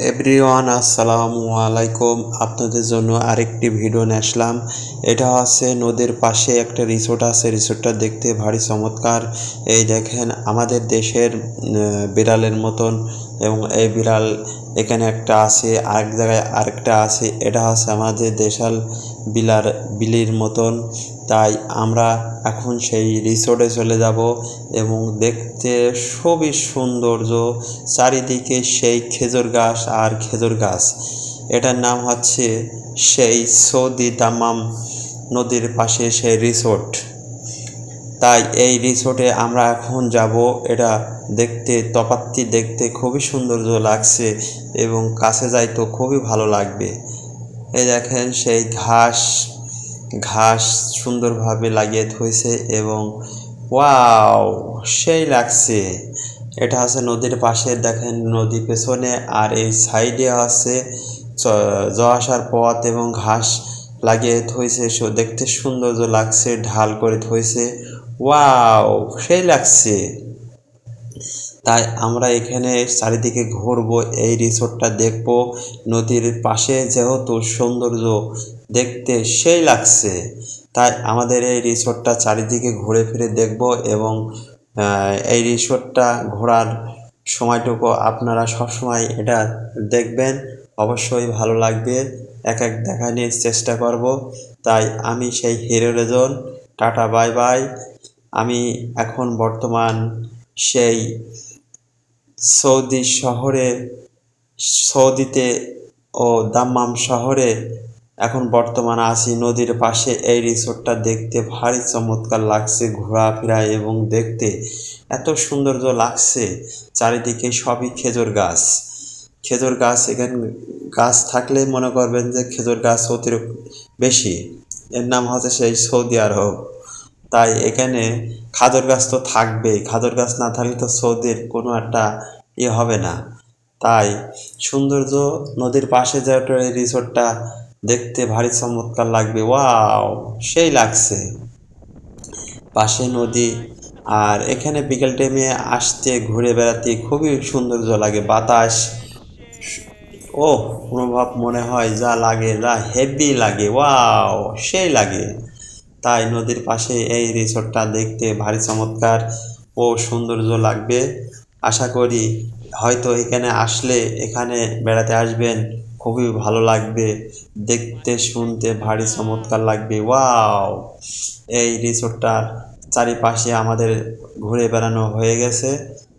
Everyone আসসালামু আলাইকুম। আপনাদের জন্য আরেকটি ভিডিও নিয়ে আসলাম। এটা হচ্ছে নদীর পাশে একটা রিসোর্ট আছে। রিসোর্টটা দেখতে ভারী চমৎকার। এই দেখেন, আমাদের দেশের বিড়ালের মতন এবং এই বিড়াল এখানে একটা আছে, আরেক জায়গায় আরেকটা আছে। এটা হচ্ছে আমাদের দেশাল বিলার বিলির মতন। তাই আমরা এখন সেই রিসোর্টে চলে যাব এবং দেখতে খুবই সৌন্দর্য, চারিদিকে সেই খেজুর গাছ আর খেজুর গাছ। এটার নাম হচ্ছে সেই সৌদি দামাম নদীর পাশে সেই রিসোর্ট তাই এই রিসোর্টে আমরা এখন যাব। এটা দেখতে, তফাতটি দেখতে খুবই সৌন্দর্য লাগছে এবং কাছে যাই তো খুবই ভালো লাগবে। এই দেখেন সেই ঘাস ঘাস সুন্দরভাবে লাগিয়ে থইছে এবং ওয়াও, সেই লাগছে। এটা আছে নদীর পাশে, দেখেন নদী পেছনে আর এই সাইডে আছে আসার পথ এবং ঘাস লাগিয়ে থইছে। দেখতে সৌন্দর্য লাগছে, ঢাল করে থইছে। ওয়াও সেই লাগছে। তাই আমরা এখানে চারিদিকে ঘুরবো, এই রিসোর্টটা দেখব, নদীর পাশে যেহেতু সৌন্দর্য দেখতে সেই লাগছে। তাই আমাদের এই রিসোর্টটা চারিদিকে ঘুরে ফিরে দেখব এবং এই রিসোর্টটা ঘোরার সময়টুকু আপনারা সবসময় এটা দেখবেন। অবশ্যই ভালো লাগবে, এক এক দেখা নিয়ে চেষ্টা করব। তাই আমি সেই hero Rezon, tata, bye bye. আমি এখন বর্তমান সেই সৌদি শহরে, সৌদিতে ও দাম্মাম শহরে এখন বর্তমানে আছি। নদীর পাশে এই রিসোর্টটা দেখতে ভারী চমৎকার লাগছে, ঘোরাফেরা এবং দেখতে এত সৌন্দর্য লাগছে, চারিদিকে সবই খেজুর গাছ। খেজুর গাছ এখানে, গাছ থাকলে মনে করবেন যে খেজুর গাছ অতিরিক্ত বেশি। এর নাম হচ্ছে সেই সৌদি আরব। তাই এখানে খাদর গাছ তো থাকবেই। খাদর গাছ না থাকলে তো সৌদির কোনো একটা ইয়ে হবে না। তাই সৌন্দর্য নদীর পাশে যে এই রিসোর্টটা দেখতে ভারী চমৎকার লাগবে। ওয়াও, সেই লাগছে। পাশে নদী আর এখানে বিকেল টাইমে আসতে, ঘুরে বেড়াতে খুবই সৌন্দর্য লাগে। বাতাস ও অনুভব মনে হয় যা লাগে, যা হেভি লাগে। ওয়াও, সেই লাগে। তাই নদীর পাশে এই রিসোর্টটা দেখতে ভারী চমৎকার ও সৌন্দর্য লাগবে। আশা করি হয়তো এখানে আসলে এখানে বেড়াতে আসবেন, খুবই ভালো লাগবে। দেখতে, শুনতে ভারী চমৎকার লাগবে। ওয়াও! এই রিসোর্টটার চারিপাশে আমাদের ঘুরে বেড়ানো হয়ে গেছে।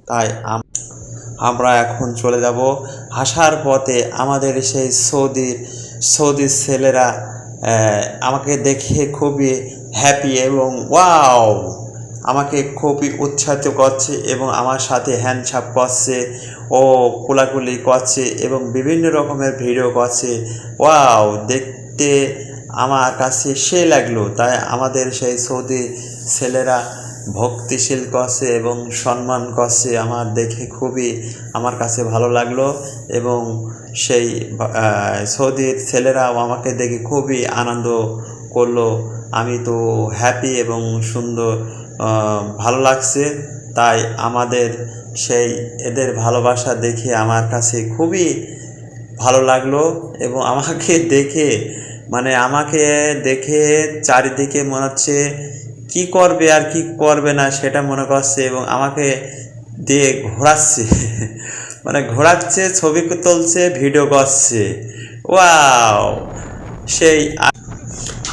তাই আমরা এখন চলে যাব। আসার পথে আমাদের সেই সৌদির সৌদির ছেলেরা আমাকে দেখে খুবই হ্যাপি এবং ওয়াও আমাকে খুবই উৎসাহিত করছে এবং আমার সাথে হ্যান্ডছাপ করছে ও কোলাকুলি করছে এবং বিভিন্ন রকমের ভিডিও করছে। ওয়াও দেখতে আমার কাছে সে লাগল। তাই আমাদের সেই সৌদি ছেলেরা ভক্তিশীল করছে এবং সম্মান করছে আমার দেখে খুবই আমার কাছে ভালো লাগল এবং সেই সৌদির ছেলেরাও আমাকে দেখে খুবই আনন্দ করল। আমি তো হ্যাপি এবং সুন্দর ভালো লাগছে। তাই আমাদের সেই এদের ভালোবাসা দেখে আমার কাছে খুবই ভালো লাগল এবং আমাকে দেখে মানে আমাকে দেখে চারিদিকে মনে হচ্ছে কি করবে আর কি করবে না সেটা মনে করছে এবং আমাকে দিয়ে ঘোরাচ্ছে। মানে ঘোরাচ্ছে, ছবি তুলছে, ভিডিও করছে। ওয়াও! সেই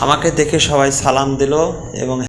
আমাকে দেখে সবাই সালাম দিল এবং